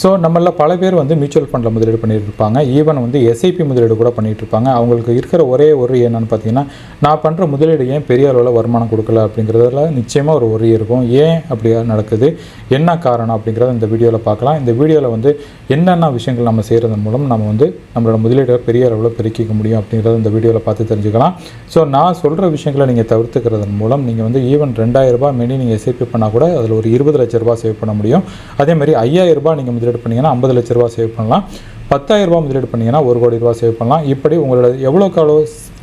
So நம்மள பல பேர் வந்து மியூச்சுவல் ஃபண்டில் முதலீடு பண்ணிகிட்டு இருப்பாங்க ஈவன் வந்து எஸ்ஐபி முதலீடு கூட பண்ணிட்டு இருப்பாங்க அவங்களுக்கு இருக்கிற ஒரே ஒரு என்னன்னு பார்த்தீங்கன்னா நான் பண்ணுற முதலீடு ஏன் பெரிய அளவில் வருமானம் கொடுக்கல அப்படிங்கிறதுல நிச்சயமாக ஒரு ஒரே இருக்கும். ஏன் அப்படியா நடக்குது? என்ன காரணம் அப்படிங்கிறத இந்த வீடியோவில் பார்க்கலாம். இந்த வீடியோவில் வந்து என்னென்ன விஷயங்கள் நம்ம செய்கிறதன் மூலம் நம்ம வந்து நம்மளோட முதலீடை பெரிய அளவில் பெருக்கிக்க முடியும் அப்படிங்கிறத இந்த வீடியோவில் பார்த்து தெரிஞ்சுக்கலாம். ஸோ நான் சொல்கிற விஷயங்களை நீங்கள் தவிர்த்துக்கிறதன் மூலம் நீங்கள் வந்து ஈவன் ரெண்டாயிரரூபா மினி நீங்கள் எஸ்ஐபி பண்ணால் கூட அதில் ஒரு இருபது லட்ச ரூபா சேவ் பண்ண முடியும். அதே மாதிரி ஐயாயிரம் ரூபாய் நீங்கள் முதலீடு பண்ணிங்கன்னா ஐம்பது லட்ச ரூபா சேவ் பண்ணலாம். பத்தாயிரம் ரூபா முதலீடு பண்ணீங்கன்னா ஒரு கோடி ரூபா சேவ் பண்ணலாம். இப்படி உங்களோட எவ்வளோக்கு எவ்வளோ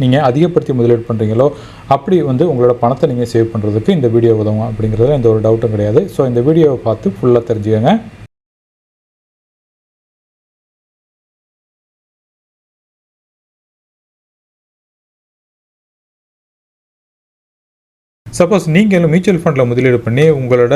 நீங்கள் அதிகப்படுத்தி முதலீடு பண்ணுறீங்களோ அப்படி வந்து உங்களோட பணத்தை நீங்கள் சேவ் பண்ணுறதுக்கு இந்த வீடியோ உதவும் அப்படிங்கிறதுல எந்த ஒரு டவுட்டும் கிடையாது. ஸோ இந்த வீடியோவை பார்த்து ஃபுல்லாக தெரிஞ்சுக்கங்க. சப்போஸ் நீங்கள் மியூச்சுவல் ஃபண்டில் முதலீடு பண்ணி உங்களோட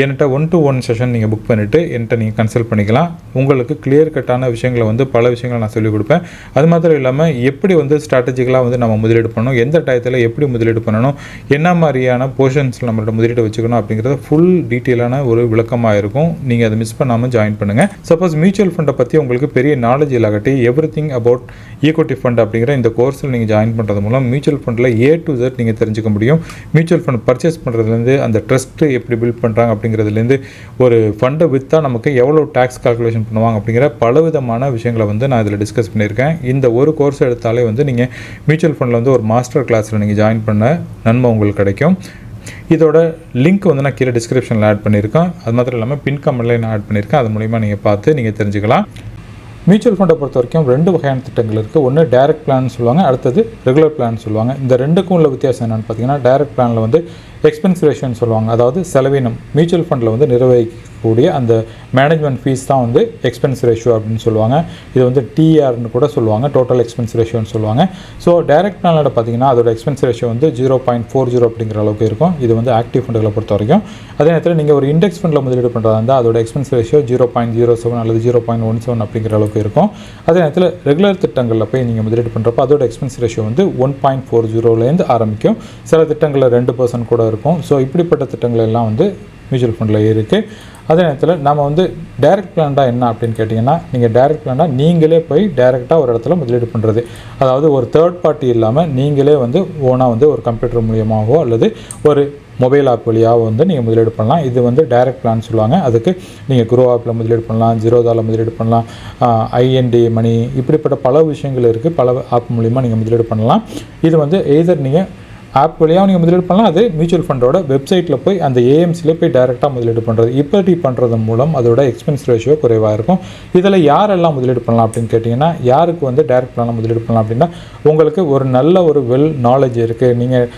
என்கிட்ட ஒன் டு ஒன் செஷன் நீங்கள் புக் பண்ணிவிட்டு என்கிட்ட நீங்கள் கன்சல்ட் பண்ணிக்கலாம். உங்களுக்கு கிளியர் கட்டான விஷயங்களை வந்து பல விஷயங்களை நான் சொல்லிக் கொடுப்பேன். அது மாத்திரம் இல்லாமல் எப்படி வந்து ஸ்ட்ராட்டஜிக்கலாக வந்து நம்ம முதலீடு பண்ணணும் எந்த டயத்தில் எப்படி முதலீடு பண்ணணும் என்ன மாதிரியான போர்ஷன்ஸில் நம்மளோட முதலீடு வச்சுக்கணும் அப்படிங்கிறத ஃபுல் டீட்டெயிலான ஒரு விளக்கமாக இருக்கும். நீங்கள் அதை மிஸ் பண்ணாமல் ஜாயின் பண்ணுங்கள் சப்போஸ் மியூச்சுவல் ஃபண்டை பற்றி உங்களுக்கு பெரிய நாலேஜ் இல்லாகட்டி everything about equity fund அப்படிங்கிற இந்த கோர்ஸில் நீங்கள் ஜாயின் பண்ணுறது மூலம் மியூச்சுவல் ஃபண்டில் ஏ டு ஜெட் நீங்கள் தெரிஞ்சுக்க முடியும். மியூச்சுவல் ஃபண்ட் பர்ச்சேஸ் பண்ணுறதுலேருந்து அந்த ட்ரஸ்ட்டு எப்படி பில்ட் பண்ணுறாங்க அப்படிங்கிறதுலேருந்து ஒரு ஃபண்டை விற்றா நமக்கு எவ்வளோ டேக்ஸ் கால்குலேஷன் பண்ணுவாங்க அப்படிங்கிற பலவிதமான விஷயங்களை வந்து நான் இதில் டிஸ்கஸ் பண்ணியிருக்கேன். இந்த ஒரு கோர்ஸ் எடுத்தாலே வந்து நீங்கள் மியூச்சுவல் ஃபண்டில் வந்து ஒரு மாஸ்டர் கிளாஸில் நீங்கள் ஜாயின் பண்ண நன்மை உங்களுக்கு கிடைக்கும். இதோட லிங்க் வந்து நான் கீழே டிஸ்கிரிப்ஷனில் ஆட் பண்ணியிருக்கேன். அது மாத்திரம் இல்லாமல் பின் கமெண்ட்லேயே நான் ஆட் பண்ணியிருக்கேன். அது மூலிமா நீங்கள் பார்த்து நீங்கள் தெரிஞ்சுக்கலாம். மியூச்சுவல் ஃபண்டை பொறுத்த வரைக்கும் ரெண்டு வகையான திட்டங்கள் இருக்குது ஒன்று டைரக்ட் பிளான் சொல்லுவாங்க அடுத்தது ரெகுலர் பிளான் சொல்லுவாங்க. இந்த ரெண்டுக்கும் உள்ள வித்தியாசம் என்னென்னு பார்த்தீங்கன்னா டைரக்ட் பிளானில் வந்து எக்ஸ்பென்ஸ் ரேஷியோன்னு சொல்லுவாங்க. அதாவது செலவினம் மியூச்சுவல் ஃபண்டில் வந்து நிர்வகிக்கக்கூடிய அந்த மேனேஜ்மெண்ட் ஃபீஸ் தான் வந்து எக்ஸ்பென்ஸ் ரேஷியோ அப்படின்னு சொல்லுவாங்க. இது வந்து டிஆர்னு கூட சொல்லுவாங்க டோட்டல் எக்ஸ்பென்ஸ் ரேஷியோன்னு சொல்லுவாங்க. ஸோ டைரக்ட் பிளானோட பார்த்தீங்கன்னா அதோட எக்ஸ்பென்ஸ் ரேஷியோ வந்து ஜீரோ பாயிண்ட் ஃபோர் ஜீரோ அப்படிங்கிற அளவுக்கு இருக்கும். இது வந்து ஆக்டிவ் ஃபண்டுகளை பொறுத்த வரைக்கும். அதே நேரத்தில் நீங்கள் ஒரு இண்டெக்ஸ் ஃபண்டில் முதலீடு பண்ணுறதா இருந்தால் அதோட expense ratio zero point zero seven அல்லது ஜீரோ பாயிண்ட் ஒன் செவன் அப்படிங்கிற அளவுக்கு இருக்கும். அதே நேரத்தில் ரெகுலர் திட்டங்களில் போய் நீங்கள் முதலீடு பண்ணுறப்போ அதோட எக்ஸ்பென்ஸ் ரேஷியோ வந்து ஒன் பாயிண்ட் ஃபோர் ஜீரோலேருந்து ஆரம்பிக்கும். சில திட்டங்களில் ரெண்டு பர்சன்ட் கூட இருக்கும் ஸோ இப்படிப்பட்ட திட்டங்கள் எல்லாம் வந்து மியூச்சுவல் ஃபண்டில் இருக்குது அதே நேரத்தில் நம்ம வந்து டைரக்ட் பிளான்டா என்ன அப்படின்னு கேட்டிங்கன்னா நீங்கள் டைரக்ட் பிளான்டா நீங்களே போய் டைரெக்டாக ஒரு இடத்துல முதலீடு பண்ணுறது அதாவது ஒரு தேர்ட் பார்ட்டி இல்லாமல் நீங்களே வந்து ஓனாக வந்து ஒரு கம்ப்யூட்டர் மூலியமாகவோ அல்லது ஒரு மொபைல் ஆப் வழியாக வந்து நீங்கள் முதலீடு பண்ணலாம். இது வந்து டைரக்ட் பிளான் சொல்லுவாங்க. அதுக்கு நீங்கள் குரோ ஆப்பில் முதலீடு பண்ணலாம் ஜீரோதாவில் முதலீடு பண்ணலாம் ஐஎன்டி மணி இப்படிப்பட்ட பல விஷயங்கள் இருக்குது பல ஆப் மூலிமா நீங்கள் முதலீடு பண்ணலாம். இது வந்து எய்தர் நீங்கள் ஆப் வழியாக நீங்கள் முதலீடு பண்ணலாம். அது மியூச்சுவல் ஃபண்டோட வெப்சைட்டில் போய் அந்த ஏஎம்சியில் போய் டைரெக்டாக முதலீடு பண்ணுறது இப்படி பண்ணுறது மூலம் அதோட எக்ஸ்பென்ஸ் ரேஷியோ குறைவாக இருக்கும். இதில் யாரெல்லாம் முதலீடு பண்ணலாம் அப்படின்னு கேட்டிங்கன்னா யாருக்கு வந்து டைரக்ட் பண்ணலாம் முதலீடு பண்ணலாம் அப்படின்னா உங்களுக்கு ஒரு நல்ல ஒரு வெல் நாலேஜ் இருக்குது நீங்கள்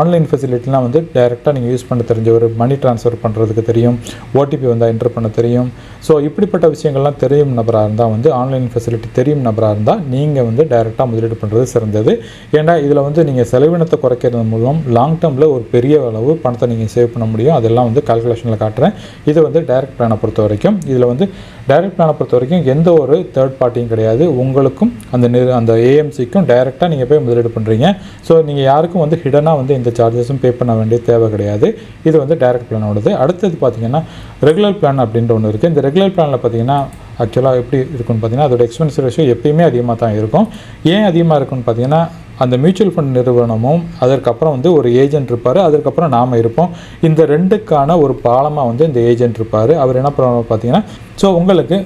ஆன்லைன் ஃபெசிலிட்டிலாம் வந்து டைரெக்டாக நீங்கள் யூஸ் பண்ண தெரிஞ்ச ஒரு மணி ட்ரான்ஸ்ஃபர் பண்ணுறதுக்கு தெரியும். ஓடிபி வந்தால் என்டர் பண்ண தெரியும். ஸோ இப்படிப்பட்ட விஷயங்கள்லாம் தெரியும் நபராக இருந்தால் வந்து ஆன்லைன் ஃபெசிலிட்டி தெரியும் நபராக இருந்தால் நீங்கள் வந்து டைரெக்டாக முதலீடு பண்ணுறது சிறந்தது. ஏன்னா இதில் வந்து நீங்கள் செலவினத்தை குறைக்கிறது மூலம் லாங் டேர்மில் ஒரு பெரிய அளவு பணத்தை நீங்கள் சேவ் பண்ண முடியும். அதெல்லாம் வந்து கால்குலேஷனில் காட்டுறேன். இது வந்து டைரக்ட் பிளானை பொறுத்த வரைக்கும். இதில் வந்து டைரக்ட் பிளானை பொறுத்த வரைக்கும் எந்த ஒரு தேர்ட் பார்ட்டியும் கிடையாது. உங்களுக்கும் அந்த நிறு அந்த ஏஎம்சிக்கும் டைரெக்டாக நீங்கள் போய் முதலீடு பண்ணுறீங்க ஸோ நீங்கள் யாருக்கும் வந்து ஹிடனாக வந்து எந்த சார்ஜஸும் பே பண்ண வேண்டிய தேவை கிடையாது. இது வந்து டைரக்ட் பிளானோடது அடுத்தது பார்த்தீங்கன்னா ரெகுலர் பிளான் அப்படின்ற ஒன்று இருக்குது இந்த ரெகுலர் பிளானில் பார்த்தீங்கன்னா ஆக்சுவலாக எப்படி இருக்குன்னு பார்த்தீங்கன்னா அதோட எக்ஸ்பென்ஸ் ரேஷியோ எப்பயுமே அதிகமாக தான் இருக்கும். ஏன் அதிகமாக இருக்குன்னு பார்த்தீங்கன்னா அந்த மியூச்சுவல் ஃபண்ட் நிறுவனமும் அதற்கப்புறம் வந்து ஒரு ஏஜென்ட் இருப்பார். அதற்கப்புறம் நாம் இருப்போம். இந்த ரெண்டுக்கான ஒரு பாலமாக வந்து இந்த ஏஜென்ட் இருப்பார். அவர் என்ன பண்ணுவாங்க பார்த்தீங்கன்னா ஸோ உங்களுக்கு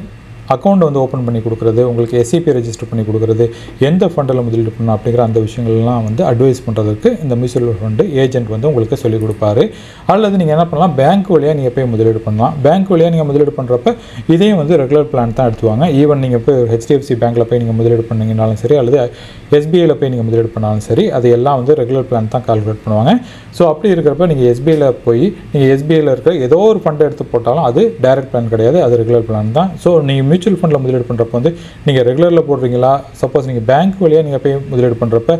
அக்கௌண்ட் வந்து ஓப்பன் பண்ணி கொடுக்குறது உங்களுக்கு எஸ்சிபி ரெஜிஸ்டர் பண்ணி கொடுக்குறது எந்த ஃபண்டில் முதலீடு பண்ணணும் அப்படிங்கிற அந்த விஷயங்கள்லாம் வந்து அட்வைஸ் பண்ணுறதுக்கு இந்த மியூச்சுவல் ஃபண்டு ஏஜென்ட் வந்து உங்களுக்கு சொல்லிக் கொடுப்பாரு. அல்லது நீங்கள் என்ன பண்ணலாம் பேங்க் வழியாக நீங்கள் போய் முதலீடு பண்ணலாம். பேங்க் வழியாக நீங்கள் முதலீடு பண்ணுறப்ப இதையும் வந்து ரெகுலர் பிளான் தான் எடுத்துவாங்க. ஈவன் நீங்கள் போய் ஹெச்டிஎஃப்சி பேங்க்கில் போய் நீங்கள் முதலீடு பண்ணீங்கனாலும் சரி அல்லது எஸ்பிஐயில் போய் நீங்கள் முதலீடு பண்ணாலும் சரி அது எல்லாம் வந்து ரெகுலர் பிளான் தான் கால்குலேட் பண்ணுவாங்க. ஸோ அப்படி இருக்கிறப்ப நீங்கள் எஸ்பிஐயில் போய் நீங்கள் எஸ்பிஐயில் இருக்கிற ஏதோ ஒரு ஃபண்டை எடுத்து போட்டாலும் அது டைரக்ட் பிளான் கிடையாது. அது ரெகுலர் பிளான் தான். ஸோ நீங்கள் மியூச்சுவல் மியூச்சுவல் ஃபண்டில் முதலீடு பண்ணுறப்ப வந்து நீங்கள் ரெகுலரில் போடுறீங்களா? சப்போஸ் நீங்கள் பேங்க் வழியாக நீங்கள் போய் முதலீடு பண்ணுறப்ப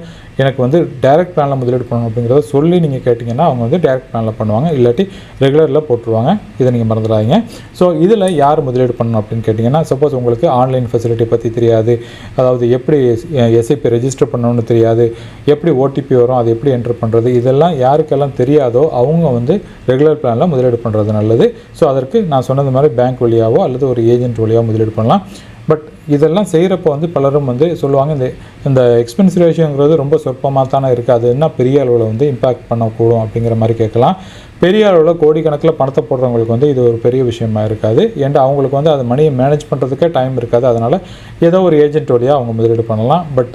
எனக்கு வந்து டைரக்ட் பிளானில் முதலீடு பண்ணணும் அப்படிங்கிறத சொல்லி நீங்கள் கேட்டிங்கன்னா அவங்க வந்து டைரக்ட் பிளானில் பண்ணுவாங்க. இல்லாட்டி ரெகுலரில் போட்டுருவாங்க. இதை நீங்கள் மறந்துடாதீங்க. ஸோ இதில் யார் முதலீடு பண்ணணும் அப்படின்னு கேட்டிங்கன்னா சப்போஸ் உங்களுக்கு ஆன்லைன் ஃபெசிலிட்டி பற்றி தெரியாது. அதாவது எப்படி எஸ்ஐபி ரெஜிஸ்டர் பண்ணணும்னு தெரியாது. எப்படி ஓடிபி வரும் அதை எப்படி என்ட்ரு பண்ணுறது இதெல்லாம் யாருக்கெல்லாம் தெரியாதோ அவங்க வந்து ரெகுலர் பிளானில் முதலீடு பண்ணுறது நல்லது. ஸோ அதற்கு நான் சொன்னது மாதிரி பேங்க் வழியாவோ அல்லது ஒரு ஏஜென்ட் வழியாக முதலீடு பண்ணலாம். பட் இதெல்லாம் செய்கிறப்போ வந்து பலரும் வந்து சொல்லுவாங்க இந்த இந்த எக்ஸ்பென்ஸ் ரேஷியோங்கிறது ரொம்ப சொற்பமாக தானே இருக்குது அது என்ன பெரிய அளவில் வந்து இம்பாக்ட் பண்ணக்கூடும் அப்படிங்கிற மாதிரி கேட்கலாம். பெரிய அளவில் கோடிக்கணக்கில் பணத்தை போடுறவங்களுக்கு வந்து இது ஒரு பெரிய விஷயமா இருக்காது. ஏன்டா அவங்களுக்கு வந்து அது மணியை மேனேஜ் பண்ணுறதுக்கே டைம் இருக்காது. அதனால் ஏதோ ஒரு ஏஜென்ட் வழியாக அவங்க முதலீடு பண்ணலாம். பட்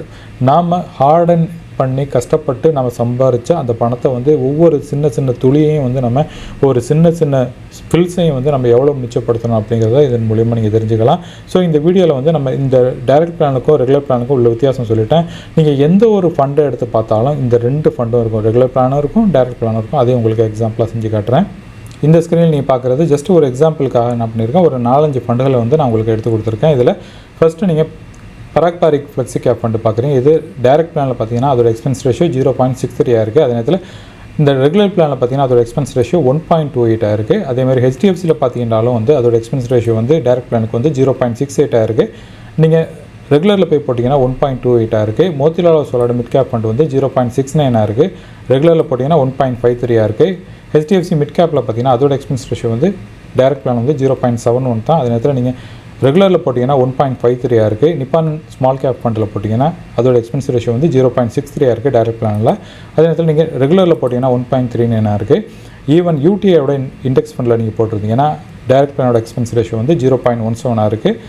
நாம் ஹார்ட் அண்ட் பண்ணி கஷ்டப்பட்டு நம்ம சம்பாரித்த அந்த பணத்தை வந்து ஒவ்வொரு சின்ன சின்ன துளியையும் வந்து நம்ம ஒரு சின்ன சின்ன ஸ்கில்ஸையும் வந்து நம்ம எவ்வளோ மிச்சப்படுத்தணும் அப்படிங்கிறத இதன் மூலியமாக நீங்கள் தெரிஞ்சுக்கலாம். ஸோ இந்த வீடியோவில் வந்து நம்ம இந்த டைரக்ட் பிளானுக்கும் ரெகுலர் பிளானுக்கும் உள்ள வித்தியாசம் சொல்லிட்டேன். நீங்கள் எந்த ஒரு ஃபண்டை எடுத்து பார்த்தாலும் இந்த ரெண்டு ஃபண்டும் இருக்கும். ரெகுலர் பிளானும் இருக்கும் டைரக்ட் பிளானும் இருக்கும். அதையும் உங்களுக்கு எக்ஸாம்பிளாக செஞ்சு காட்டுறேன். இந்த ஸ்க்ரீனில் நீங்கள் பார்க்குறது ஜஸ்ட் ஒரு எக்ஸாம்பிளுக்காக என்ன பண்ணியிருக்கேன். ஒரு நாலஞ்சு ஃபண்டுகளை வந்து நான் உங்களுக்கு எடுத்து கொடுத்துருக்கேன். இதில் ஃபஸ்ட்டு நீங்கள் Parag Parikh flexi cap fund பார்க்குறீங்க. இது டைரக்ட் பிளானில் பார்த்தீங்கன்னா அதோட expense ratio zero point six three இருக்குது அதே நேரத்தில் இந்த ரெகுலர் பிளானில் பார்த்தீங்கன்னா அதோட expense ratio one point two eight ஆயிருக்கு அதேமாதிரி ஹெச்டிஎஃப்சியில் பார்த்தீங்கன்னாலும் வந்து அதோட எக்ஸ்பென்ஸ் ரேஷியோ வந்து டைரக்ட் பிளானுக்கு வந்து ஜீரோ பாயிண்ட் சிக்ஸ் எயிட் ஆயிருக்கு நீங்கள் ரெகுலரில் போய் போட்டிங்கன்னா ஒன் பாயிண்ட் டூ எயிட்டாக இருக்குது மோத்திலால் சோலோட மிட் கேப் ஃபண்ட் வந்து ஜீரோ பாயிண்ட் சிக்ஸ் நைனாக இருக்குது ரெகுலரில் போட்டிங்கன்னா ஒன் பாயிண்ட் ஃபைவ் த்ரீயாக இருக்குது ஹெச்டிஎஃப்சி மிட் கேப்பில் பார்த்தீங்கன்னா அதோட எக்ஸ்பென்ஸ் ரேஷியோ வந்து டைரக்ட் பிளான் வந்து ஜீரோ பாயிண்ட் செவன் ஒன் தான். அதே நேரத்தில் நீங்கள் ரெகுலரில் போட்டிங்கன்னா ஒன் பாயிண்ட் ஃபைவ் த்ரீயாக இருக்குது நிப்பான் ஸ்மால் கேப் ஃபண்டில் போட்டிங்கன்னா அதோட எக்ஸ்பென்ஸ் ரேஷியோ வந்து ஜீரோ பாயிண்ட் சிக்ஸ் த்ரீயாக இருக்குது டைரக்ட் பிளானில் அதே நேரத்தில் நீங்கள் ரெகுலரில் போட்டிங்கன்னா ஒன் பாயிண்ட் த்ரீ நைனாக இருக்குது ஈவன் யூடிஐயோட இண்டெக்ஸ் ஃபண்டில் நீங்கள் போட்டிருந்தீங்கன்னா டைரக்ட் பிளானோட எக்ஸ்பென்ஸ் ரேஷியோ வந்து ஜீரோ பாயிண்ட் ஒன் செவனாக இருக்குது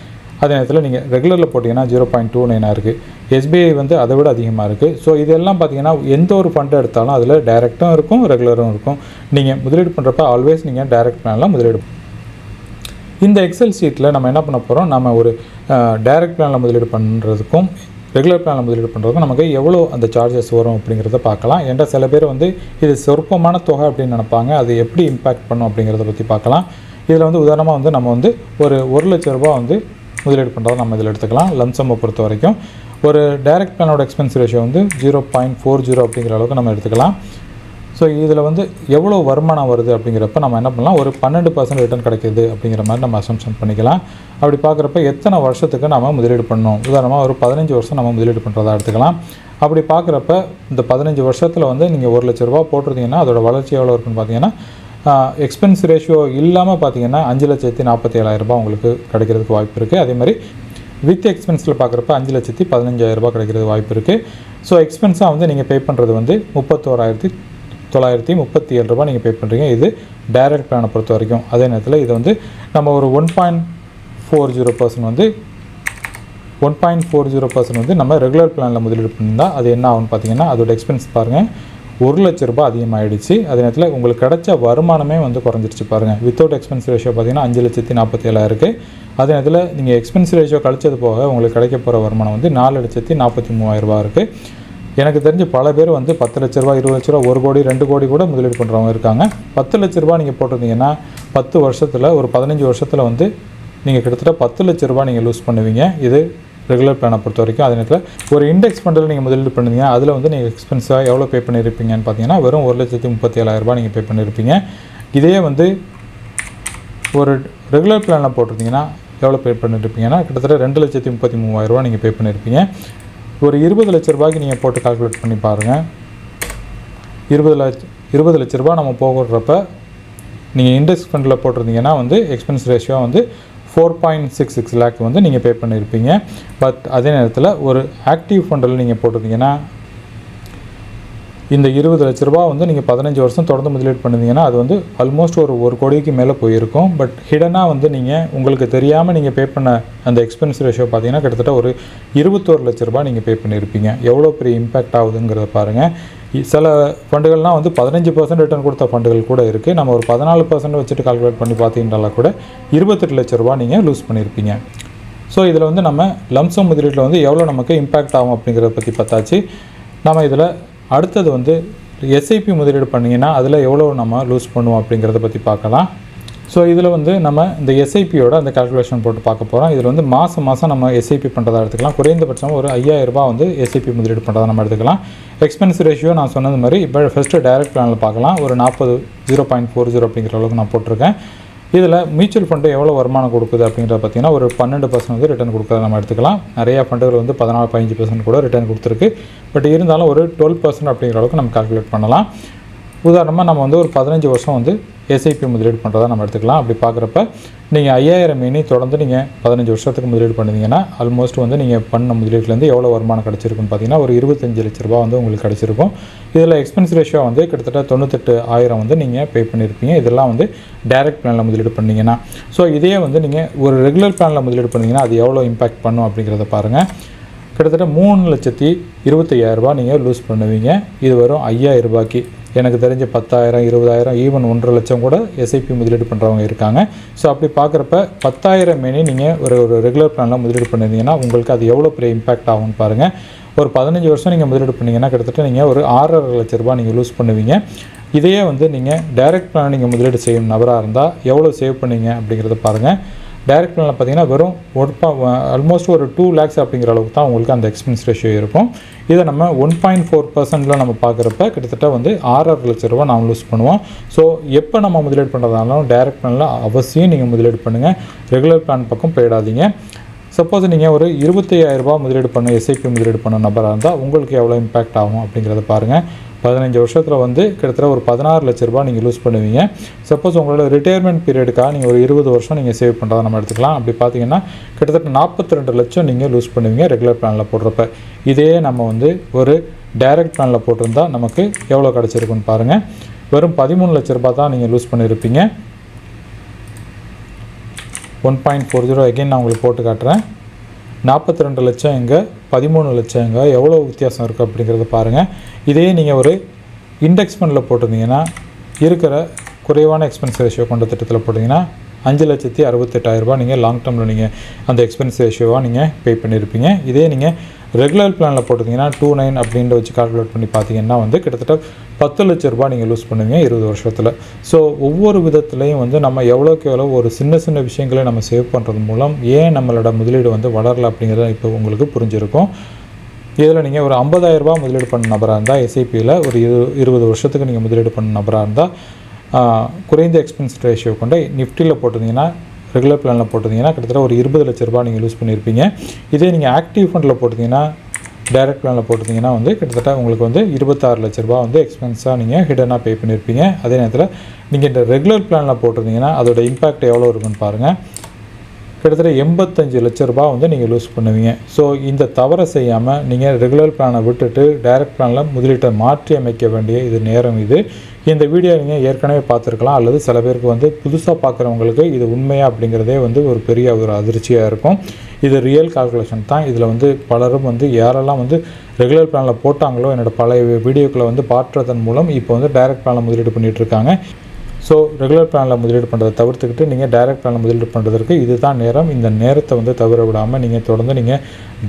அதே நேரத்தில் நீங்கள் ரெகுலரில் போட்டிங்கன்னா ஜீரோ பாயிண்ட் டூ நைனாக இருக்குது எஸ்பிஐ வந்து அதை விட அதிகமாக இருக்குது ஸோ இதெல்லாம் பார்த்தீங்கன்னா எந்த ஒரு ஃபண்டை எடுத்தாலும் அதில் டைரக்டும் இருக்கும் ரெகுலரும் இருக்கும். நீங்கள் முதலீடு பண்ணுறப்ப ஆல்வேஸ் நீங்கள் டைரக்ட் பிளானில் முதலீடு இந்த எக்ஸல் ஷீட்டில் நம்ம என்ன பண்ண போகிறோம் நம்ம ஒரு டைரக்ட் பிளானில் முதலீடு பண்ணுறதுக்கும் ரெகுலர் பிளானில் முதலீடு பண்ணுறதுக்கும் நமக்கு எவ்வளோ அந்த சார்ஜஸ் வரும் அப்படிங்கிறத பார்க்கலாம். ஏன்டா சில பேர் வந்து இது சொற்பமான தொகை அப்படின்னு நினைப்பாங்க. அது எப்படி இம்பேக்ட் பண்ணும் அப்படிங்கிறத பற்றி பார்க்கலாம். இதில் வந்து உதாரணமாக வந்து நம்ம வந்து ஒரு ஒரு லட்ச ரூபா வந்து முதலீடு பண்ணுறதை நம்ம இதில் எடுத்துக்கலாம். லம்சம்மை பொறுத்த வரைக்கும். ஒரு டைரக்ட் பிளானோட எக்ஸ்பென்ஸ் ரேஷியோ வந்து ஜீரோ பாயிண்ட் ஃபோர் ஜீரோ அப்படிங்கிற அளவுக்கு நம்ம எடுத்துக்கலாம். ஸோ இதில் வந்து எவ்வளோ வருமானம் வருது அப்படிங்கிறப்ப நம்ம என்ன பண்ணலாம்? ஒரு பன்னெண்டு பர்சன்ட் ரிட்டர்ன் கிடைக்கிது அப்படிங்கிற மாதிரி நம்ம அசம்ஷன் பண்ணிக்கலாம். அப்படி பார்க்குறப்ப எத்தனை வருஷத்துக்கு நம்ம முதலீடு பண்ணணும்? உதாரணமாக ஒரு பதினஞ்சு வருஷம் நம்ம முதலீடு பண்ணுறதா எடுத்துக்கலாம். அப்படி பார்க்குறப்ப இந்த பதினஞ்சு வருஷத்தில் வந்து நீங்கள் ஒரு லட்ச ரூபா போட்டிருந்தீங்கன்னா அதோட வளர்ச்சி எவ்வளோ இருக்குன்னு பார்த்தீங்கன்னா எக்ஸ்பென்ஸ் ரேஷியோ இல்லாமல் பார்த்தீங்கன்னா அஞ்சு லட்சத்தி நாற்பத்தி ஏழாயிரம் ரூபாய் உங்களுக்கு கிடைக்கிறதுக்கு வாய்ப்பு இருக்குது அதே மாதிரி வித் எக்ஸ்பென்ஸில் பார்க்குறப்ப அஞ்சு லட்சத்தி பதினஞ்சாயிரம் ரூபாய் கிடைக்கிறது வாய்ப்பு இருக்குது ஸோ எக்ஸ்பென்ஸாக வந்து நீங்கள் பே பண்ணுறது வந்து முப்பத்தோராயிரத்தி தொள்ளாயிரத்தி முப்பத்தி ஏழு ரூபாய் நீங்கள் பே பண்ணுறீங்க இது டைரக்ட் பிளானை பொறுத்த வரைக்கும். அதே நேரத்தில் இது வந்து நம்ம ஒரு one point four zero percent வந்து one point four zero percent வந்து நம்ம ரெகுலர் பிளானில் முதலீடு பண்ணியிருந்தால் அது என்ன ஆகும்னு பார்த்தீங்கன்னா அதோட எக்ஸ்பென்ஸ் பாருங்கள் ஒரு லட்ச ரூபாய் அதிகமாகிடுச்சு அதே நேரத்தில் உங்களுக்கு கிடைச்ச வருமானமே வந்து குறைஞ்சிருச்சு பாருங்கள் வித்தவுட் எக்ஸ்பென்ஸ் ரேஷியோ பார்த்தீங்கன்னா அஞ்சு லட்சத்தி நாற்பத்தி ஏழாயிரம் இருக்குது அதே நேரத்தில் நீங்கள் எக்ஸ்பென்ஸ் ரேஷியோ கழிச்சது போக உங்களுக்கு கிடைக்க போகிற வருமானம் வந்து நாலு லட்சத்தி நாற்பத்தி மூவாயிரம் ரூபாய் இருக்குது எனக்கு தெரிஞ்சு பல பேர் வந்து பத்து லட்ச ரூபா இருபது லட்ச ரூபா ஒரு கோடி ரெண்டு கோடி கூட முதலீடு பண்ணுறவங்க இருக்காங்க. பத்து லட்ச ரூபா நீங்கள் போட்டிருந்தீங்கன்னா பத்து வருஷத்தில் ஒரு பதினஞ்சு வருஷத்தில் வந்து நீங்கள் கிட்டத்தட்ட பத்து லட்ச ரூபா நீங்கள் லூஸ் பண்ணுவீங்க. இது ரெகுலர் பிளானை பொறுத்த வரைக்கும். அதே நேரத்தில் ஒரு இண்டெக்ஸ் ஃபண்டில் நீங்கள் முதலீடு பண்ணுவீங்க அதில் வந்து நீங்கள் எக்ஸ்பென்ஸாக எவ்வளோ பே பண்ணியிருப்பீங்கன்னு பார்த்தீங்கன்னா வெறும் ஒரு லட்சத்தி முப்பத்தி ஏழாயிரரூபா நீங்கள் பே பண்ணியிருப்பீங்க இதே வந்து ஒரு ரெகுலர் பிளானில் போட்டிருந்தீங்கன்னா எவ்வளோ பே பண்ணியிருப்பீங்கன்னா கிட்டத்தட்ட ரெண்டு லட்சத்தி முப்பத்தி மூவாயிரரூபா நீங்கள் பே பண்ணியிருப்பீங்க ஒரு இருபது லட்ச ரூபாய்க்கு நீங்கள் போட்டு கால்குலேட் பண்ணி பாருங்கள் இருபது லட்ச இருபது லட்ச ரூபா நம்ம போகிறப்ப நீங்கள் இண்டெக்ஸ் ஃபண்டில் போட்டிருந்தீங்கன்னா வந்து எக்ஸ்பென்ஸ் ரேஷியோ வந்து four point six six lakh வந்து நீங்கள் பே பண்ணியிருப்பீங்க பட் அதே நேரத்தில் ஒரு ஆக்டிவ் ஃபண்டில் நீங்கள் போட்டிருந்தீங்கன்னா இந்த இருபது லட்ச ரூபா வந்து நீங்கள் பதினஞ்சு வருஷம் தொடர்ந்து முதலீடு பண்ணுவீங்கன்னா அது வந்து ஆல்மோஸ்ட் ஒரு ஒரு கோடிக்கு மேலே போயிருக்கும். பட் ஹிடனாக வந்து நீங்கள் உங்களுக்கு தெரியாமல் நீங்கள் பே பண்ண அந்த எக்ஸ்பென்ஸ் ரேஷியோ பார்த்தீங்கன்னா கிட்டத்தட்ட ஒரு இருபத்தோரு லட்ச ரூபா நீங்கள் பே பண்ணியிருப்பீங்க எவ்வளோ பெரிய இம்பேக்ட் ஆகுதுங்கிறத பாருங்கள் இ- சில ஃபண்டுகள்லாம் வந்து பதினஞ்சு பர்சன்ட் ரிட்டர்ன் கொடுத்த ஃபண்டுகள் கூட இருக்குது நம்ம ஒரு பதினாலு பர்சன்ட் வச்சுட்டு கால்குலேட் பண்ணி பார்த்தீங்கன்னால கூட இருபத்தெட்டு லட்ச ரூபா நீங்கள் லூஸ் பண்ணியிருப்பீங்க ஸோ இதில் வந்து நம்ம லம்சம் முதலீட்டில் வந்து எவ்வளோ நமக்கு இம்பேக்ட் ஆகும் அப்படிங்கிறத பற்றி பார்த்தாச்சு. நம்ம இதில் அடுத்தது வந்து எஸ்ஐபி முதலீடு பண்ணிங்கன்னா அதில் எவ்வளோ நம்ம லூஸ் பண்ணுவோம் அப்படிங்கிறத பற்றி பார்க்கலாம். ஸோ இதில் வந்து நம்ம இந்த எஸ்ஐபியோட அந்த கால்குலேஷன் போட்டு பார்க்க போகிறோம் இதில் வந்து மாதம் மாதம் நம்ம எஸ்ஐபி பண்ணுறதா எடுத்துக்கலாம். குறைந்தபட்சம் ஒரு ஐயாயிரரூபா வந்து எஸ்ஐபி முதலீடு பண்ணுறதா நம்ம எடுத்துக்கலாம். எக்ஸ்பென்ஸ் ரேஷியோ நான் சொன்னது மாதிரி இப்போ ஃபஸ்ட்டு டைரக்ட் பிளானில் பார்க்கலாம். ஒரு நாற்பது ஜீரோ பாயிண்ட் ஃபோர் ஜீரோ அப்படிங்கிற அளவுக்கு நான் போட்டிருக்கேன். இதில் மியூச்சுவல் ஃபண்டு எவ்வளோ வருமானம் கொடுக்குது அப்படிங்கிறத பார்த்தீங்கன்னா ஒரு பன்னெண்டு பர்சன்ட் வந்து ரிட்டர்ன் கொடுக்குறத நம்ம எடுத்துக்கலாம். நிறையா ஃபண்டுகள் வந்து பதினாலு பதினஞ்சு பர்சன்ட் கூட ரிட்டர்ன் கொடுத்துருக்கு. பட் இருந்தாலும் ஒரு டுவெல் பர்சன்ட் அப்படிங்கிற அளவுக்கு நம்ம கால்குலேட் பண்ணலாம். உதாரணமாக நம்ம வந்து ஒரு பதினஞ்சு வருஷம் வந்து எஸ்ஐபி முதலீடு பண்ணுறதா நம்ம எடுத்துக்கலாம். அப்படி பார்க்குறப்ப நீங்கள் ஐயாயிரம் மீனி தொடர்ந்து நீங்கள் பதினஞ்சு வருஷத்துக்கு முதலீடு பண்ணிங்கன்னா ஆல்மோஸ்ட் வந்து நீங்கள் பண்ண முதலீட்லேருந்து எவ்வளோ வருமானம் கிடச்சிருக்குன்னு பார்த்தீங்கன்னா ஒரு இருபத்தஞ்சு லட்ச ரூபா வந்து உங்களுக்கு கிடச்சிருக்கும். இதில் எக்ஸ்பென்ஸ் ரேஷியோ வந்து கிட்டத்தட்ட தொண்ணூத்தெட்டு ஆயிரம் வந்து நீங்கள் பே பண்ணியிருப்பீங்க இதெல்லாம் வந்து டைரக்ட் பிளானில் முதலீடு பண்ணீங்கன்னா. ஸோ இதே வந்து நீங்கள் ஒரு ரெகுலர் பிளானில் முதலீடு பண்ணிங்கன்னா அது எவ்வளோ இம்பாக்ட் பண்ணும் அப்படிங்கிறத பாருங்கள் கிட்டத்தட்ட மூணு லட்சத்தி இருபத்தையாயிரரூபா நீங்கள் லூஸ் பண்ணுவீங்க. இது வரும் ஐயாயிரம் ரூபாய்க்கு எனக்கு தெரிஞ்ச பத்தாயிரம் இருபதாயிரம் ஈவன் ஒன்றரை லட்சம் கூட எஸ்ஐபி முதலீடு பண்ணுறவங்க இருக்காங்க. ஸோ அப்படி பார்க்குறப்ப பத்தாயிரம் மேனி நீங்கள் ஒரு ஒரு ரெகுலர் பிளானில் முதலீடு பண்ணியிருந்தீங்கன்னா உங்களுக்கு அது எவ்வளோ பெரிய இம்பாக்ட் ஆகும்னு பாருங்கள் ஒரு பதினஞ்சு வருஷம் நீங்கள் முதலீடு பண்ணீங்கன்னா கிட்டத்தட்ட நீங்கள் ஒரு ஆறரை லட்ச ரூபாய் நீங்கள் லூஸ் பண்ணுவீங்க. இதையே வந்து நீங்கள் டைரக்ட் பிளான் நீங்கள் முதலீடு செய்யும் நபராக இருந்தால் எவ்வளோ சேவ் பண்ணீங்க அப்படிங்கிறத பாருங்கள் டைரக்ட் பிளானில் பார்த்தீங்கன்னா வெறும் ஒரு ஆல்மோஸ்ட் ஒரு டூ லேக்ஸ் அப்படிங்கிற அளவுக்கு தான் உங்களுக்கு அந்த எக்ஸ்பென்ஸ் ரேஷியோ இருக்கும். இதை நம்ம ஒன் பாயிண்ட் ஃபோர் பர்சன்டில் நம்ம பார்க்குறப்ப கிட்டத்தட்ட வந்து ஆறரை லட்ச ரூபா நாம் லூஸ் பண்ணுவோம். ஸோ எப்போ நம்ம முதலீடு பண்ணுறதாலும் டைரக்ட் பிளானில் அவசியம் நீங்கள் முதலீடு பண்ணுங்கள் ரெகுலர் பிளான் பக்கம் போயிடாதீங்க. சப்போஸ் நீங்கள் ஒரு இருபத்தையாயிரரூபா முதலீடு பண்ண எஸ்ஐபி முதலீடு பண்ண நபராக இருந்தால் உங்களுக்கு எவ்வளோ இம்பாக்ட் ஆகும் அப்படிங்கிறத பாருங்கள் பதினஞ்சு வருஷத்தில் வந்து கிட்டத்தட்ட ஒரு பதினாறு லட்ச ரூபா நீங்கள் லூஸ் பண்ணுவீங்க. சப்போஸ் உங்களோட ரிட்டையர்மெண்ட் பீரியடுக்காக நீங்கள் ஒரு இருபது வருஷம் நீங்கள் சேவ் பண்ணுறதா நம்ம எடுத்துக்கலாம். அப்படி பார்த்தீங்கன்னா கிட்டத்தட்ட நாற்பத்தி ரெண்டு லட்சம் நீங்கள் லூஸ் பண்ணுவீங்க ரெகுலர் பிளானில் போடுறப்ப. இதே நம்ம வந்து ஒரு டைரக்ட் பிளானில் போட்டிருந்தா நமக்கு எவ்வளோ கிடச்சிருக்குன்னு பாருங்கள் வெறும் பதிமூணு லட்ச ரூபாய் தான் நீங்கள் லூஸ் பண்ணியிருப்பீங்க one point four zero again நான் உங்களுக்கு போட்டு காட்டுறேன். நாற்பத்தி ரெண்டு லட்சம் எங்கே? பதிமூணு லட்சம் எங்கே? எவ்வளோ வித்தியாசம் இருக்குது அப்படிங்கிறத பாருங்கள் இதே நீங்கள் ஒரு இண்டெக்ஸ் ஃபண்டில் போட்டிருந்தீங்கன்னா இருக்கிற குறைவான எக்ஸ்பென்ஸ் ரேஷியோ கொண்ட திட்டத்தில் போட்டிங்கன்னா அஞ்சு லட்சத்தி அறுபத்தெட்டாயிரரூபா நீங்கள் லாங் டேர்மில் நீங்கள் அந்த எக்ஸ்பென்ஸ் ரேஷியோவாக நீங்கள் பே பண்ணியிருப்பீங்க இதே நீங்கள் ரெகுலர் பிளானில் போட்டிருந்தீங்கன்னா டூ நைன் அப்படின்ற வச்சு கால்குலேட் பண்ணி பார்த்தீங்கன்னா வந்து கிட்டத்தட்ட பத்து லட்ச ரூபாய் நீங்கள் லூஸ் பண்ணுவீங்க இருபது வருஷத்தில். ஸோ ஒவ்வொரு விதத்துலையும் வந்து நம்ம எவ்வளோக்கு எவ்வளோ ஒரு சின்ன சின்ன விஷயங்களை நம்ம சேவ் பண்ணுறது மூலம் ஏன் நம்மளோட முதலீடு வந்து வளரல அப்படிங்கிறத இப்போ உங்களுக்கு புரிஞ்சிருக்கும். இதில் நீங்கள் ஒரு 50000 ரூபாய் முதலீடு பண்ண நபராக இருந்தால் எஸ்ஐபியில் ஒரு இரு இருபது வருஷத்துக்கு நீங்கள் முதலீடு பண்ண நபராக இருந்தால் குறைந்த எக்ஸ்பென்ஸ் ரேஷியோ கொண்ட நிஃப்டியில் போட்டிருந்தீங்கன்னா ரெகுலர் பிளானில் போட்டிருந்தீங்கன்னா கிட்டத்தட்ட ஒரு இருபது லட்ச ரூபா நீங்கள் யூஸ் பண்ணியிருப்பீங்க. இதே நீங்கள் ஆக்டிவ் ஃபண்டில் போட்டிருந்தீங்கன்னா டைரக்ட் பிளானில் போட்டிருந்தீங்கன்னா வந்து கிட்டத்தட்ட உங்களுக்கு வந்து இருபத்தாறு லட்ச ரூபா வந்து எக்ஸ்பென்ஸாக நீங்கள் ஹிடனாக பே பண்ணியிருப்பீங்க. அதே நேரத்தில் நீங்கள் இந்த ரெகுலர் பிளானில் போட்டிருந்தீங்கன்னா அதோட இம்பாக்ட் எவ்வளோ இருக்குன்னு பாருங்கள் கிட்டத்தட்ட எண்பத்தஞ்சு லட்ச ரூபா வந்து நீங்கள் லூஸ் பண்ணுவீங்க. ஸோ இந்த தவறை செய்யாமல் நீங்கள் ரெகுலர் பிளானை விட்டுட்டு டைரக்ட் பிளானில் முதலீட்டை மாற்றி அமைக்க வேண்டிய இது நேரம் இது. இந்த வீடியோ நீங்கள் ஏற்கனவே பார்த்துருக்கலாம். அல்லது சில பேருக்கு வந்து புதுசாக பார்க்குறவங்களுக்கு இது உண்மையா அப்படிங்கிறதே வந்து ஒரு பெரிய ஒரு அதிர்ச்சியாக இருக்கும். இது ரியல் கால்குலேஷன் தான். இதில் வந்து பலரும் வந்து யாரெல்லாம் வந்து ரெகுலர் பிளானில் போட்டாங்களோ என்னோடய பழைய வீடியோக்களை வந்து பாற்றுறதன் மூலம் இப்போ வந்து டைரக்ட் பிளானில் முதலீடு பண்ணிகிட்ருக்காங்க இருக்காங்க. ஸோ ரெகுலர் பிளானில் முதலீடு பண்ணுறதை தவிர்த்துக்கிட்டு நீங்கள் டைரக்ட் பிளானில் முதலீடு பண்ணுறதுக்கு இதுதான் நேரம். இந்த நேரத்தை வந்து தவிர விடாமல் நீங்கள் தொடர்ந்து நீங்கள்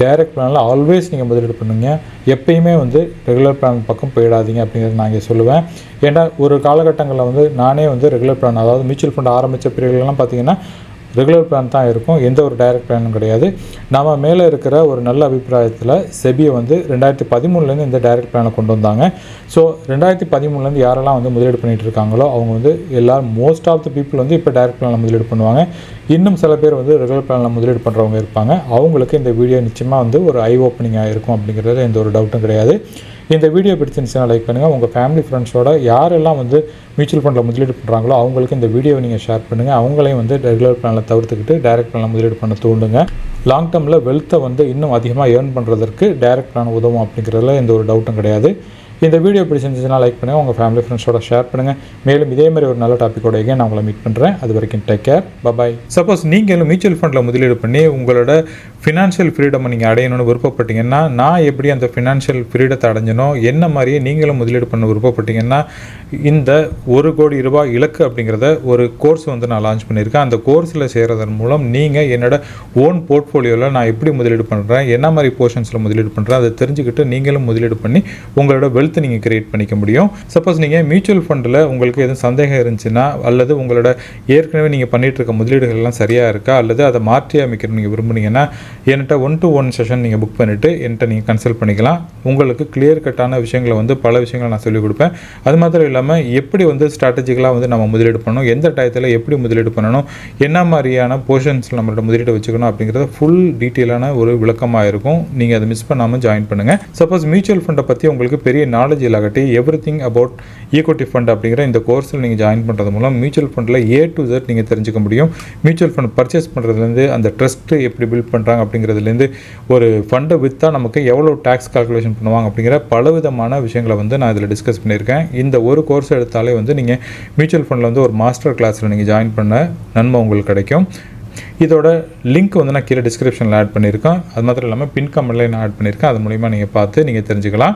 டைரக்ட் பிளானில் ஆல்வேஸ் நீங்கள் முதலீடு பண்ணுங்க. எப்பயுமே வந்து ரெகுலர் பிளான் பக்கம் போயிடாதீங்க அப்படிங்கிறத நான் இங்கே சொல்லுவேன். ஏன்னா ஒரு காலகட்டங்களில் வந்து நானே வந்து ரெகுலர் பிளான் அதாவது மியூச்சுவல் ஃபண்ட் ஆரம்பித்த பிரிவுகள்லாம் பார்த்தீங்கன்னா ரெகுலர் பிளான் தான் இருக்கும். எந்த ஒரு டைரக்ட் பிளானும் கிடையாது. நம்ம மேலே இருக்கிற ஒரு நல்ல அபிப்பிராயத்தில் செபியை வந்து ரெண்டாயிரத்தி பதிமூணுலேருந்து இந்த டைரக்ட் பிளானை கொண்டு வந்தாங்க. ஸோ ரெண்டாயிரத்தி பதிமூணுலேருந்து யாரெல்லாம் வந்து முதலீடு பண்ணிட்டு இருக்காங்களோ அவங்க வந்து எல்லாரும் மோஸ்ட் ஆஃப் த பீப்புள் வந்து இப்போ டைரக்ட் பிளானில் முதலீடு பண்ணுவாங்க. இன்னும் சில பேர் வந்து ரெகுலர் பிளானில் முதலீடு பண்ணுறவங்க இருப்பாங்க. அவங்களுக்கு இந்த வீடியோ நிச்சயமாக வந்து ஒரு ஐ ஓப்பனிங்காக இருக்கும் அப்படிங்கிறது எந்த ஒரு டவுட்டும் கிடையாது. இந்த வீடியோ பிடிச்சிருந்துச்சுன்னா லைக் பண்ணுங்கள் உங்கள் ஃபேமிலி ஃப்ரெண்ட்ஸோட யாரெல்லாம் வந்து மியூச்சுவல் ஃபண்டில் முதலீடு பண்ணுறாங்களோ அவங்களுக்கு இந்த வீடியோவை நீங்கள் ஷேர் பண்ணுங்கள் அவங்களையும் வந்து ரெகுலர் பிளானில் தவிர்த்துக்கிட்டு டைரக்ட் பிளானில் முதலீடு பண்ண தூண்டுங்க. லாங் டேர்மில் வெல்த்தை வந்து இன்னும் அதிகமாக ஏர்ன் பண்ணுறதற்கு டைரக்ட் பிளான் உதவும் அப்படிங்கிறதுல எந்த ஒரு டவுட்டும் கிடையாது. இந்த வீடியோ பிடிச்சிருந்துச்சுன்னா லைக் பண்ணுங்கள் உங்கள் ஃபேமிலி ஃப்ரெண்ட்ஸோட ஷேர் பண்ணுங்கள் மேலும் இதே மாதிரி ஒரு நல்ல டாப்பிக்கோட நான் உங்களை மீட் பண்ணுறேன் அது வரைக்கும் take care bye bye suppose நீங்களும் மியூச்சுவல் ஃபண்டில் முதலீடு பண்ணி உங்களோட ஃபினான்ஷியல் ஃப்ரீடம் நீங்கள் அடையணும்னு விருப்பப்பட்டீங்கன்னா நான் எப்படி அந்த ஃபினான்ஷியல் ஃப்ரீடத்தை அடைஞ்சனோ என்ன மாதிரியே நீங்களும் முதலீடு பண்ண விருப்பப்பட்டீங்கன்னா இந்த ஒரு கோடி ரூபாய் இலக்கு அப்படிங்கிறத ஒரு கோர்ஸ் வந்து நான் லான்ச் பண்ணியிருக்கேன். அந்த கோர்ஸில் சேர்றதன் மூலம் நீங்கள் என்னோட ஓன் போர்ட்ஃபோலியோவில் நான் எப்படி முதலீடு பண்ணுறேன் என்ன மாதிரி போர்ஷன்ஸில் முதலீடு பண்ணுறேன் அதை தெரிஞ்சுக்கிட்டு நீங்களும் முதலீடு பண்ணி உங்களோட வெல்த் வெல்த்தை நீங்கள் கிரியேட் பண்ணிக்க முடியும். சப்போஸ் நீங்கள் மியூச்சுவல் ஃபண்டில் உங்களுக்கு எதுவும் சந்தேகம் இருந்துச்சுன்னா அல்லது உங்களோட ஏற்கனவே நீங்கள் பண்ணிட்டு இருக்க முதலீடுகள் எல்லாம் சரியாக இருக்கா அல்லது அதை மாற்றி அமைக்கணும் நீங்கள் விரும்புனீங்கன்னா என்கிட்ட ஒன் டு ஒன் செஷன் நீங்கள் புக் பண்ணிவிட்டு என்கிட்ட நீங்கள் கன்சல்ட் பண்ணிக்கலாம். உங்களுக்கு கிளியர் கட்டான விஷயங்களை வந்து பல விஷயங்களை நான் சொல்லிக் கொடுப்பேன். அது மாத்திரம் இல்லாமல் எப்படி வந்து ஸ்ட்ராட்டஜிக்கலாக வந்து நம்ம முதலீடு பண்ணணும் எந்த டயத்தில் எப்படி முதலீடு பண்ணணும் என்ன மாதிரியான போர்ஷன்ஸில் நம்மளோட முதலீடு வச்சுக்கணும் அப்படிங்கிறத ஃபுல் டீட்டெயிலான ஒரு விளக்கமாக இருக்கும். நீங்கள் அதை மிஸ் பண்ணாமல் ஜாயின் பண்ணுங்கள் சப்போஸ் மியூச்சுவல் ஃபண்டை பற்றி உங்களுக்கு பெரிய நாலேஜ் இல்லாகட்டி everything about equity fund அப்படிங்கிற இந்த கோர்ஸில் நீங்கள் ஜாயின் பண்ணுறது மூலம் மியூச்சுவல் ஃபண்டில் ஏ டு ஜெட் நீங்கள் தெரிஞ்சுக்க முடியும். மியூச்சுவல் ஃபண்ட் பர்ச்சேஸ் பண்ணுறதுலேருந்து அந்த ட்ரஸ்ட்டு எப்படி பில்ட் பண்ணுறாங்க அப்படிங்கிறதுலேருந்து ஒரு ஃபண்டை விற்றா நமக்கு எவ்வளோ டேக்ஸ் கால்குலேஷன் பண்ணுவாங்க அப்படிங்கிற பலவிதமான விஷயங்களை வந்து நான் இதில் டிஸ்கஸ் பண்ணியிருக்கேன். இந்த ஒரு கோர்ஸ் எடுத்தாலே வந்து நீங்கள் மியூச்சுவல் ஃபண்டில் வந்து ஒரு மாஸ்டர் கிளாஸில் நீங்கள் ஜாயின் பண்ண நன்மை உங்களுக்கு கிடைக்கும். இதோட லிங்க் வந்து நான் கீழே டிஸ்கிரிப்ஷனில் ஆட் பண்ணியிருக்கேன். அது மாத்திரம் இல்லாமல் பின் கமெண்ட்லேயும் நான் ஆட் பண்ணியிருக்கேன். அது மூலிமா நீங்கள் பார்த்து நீங்கள் தெரிஞ்சுக்கலாம்.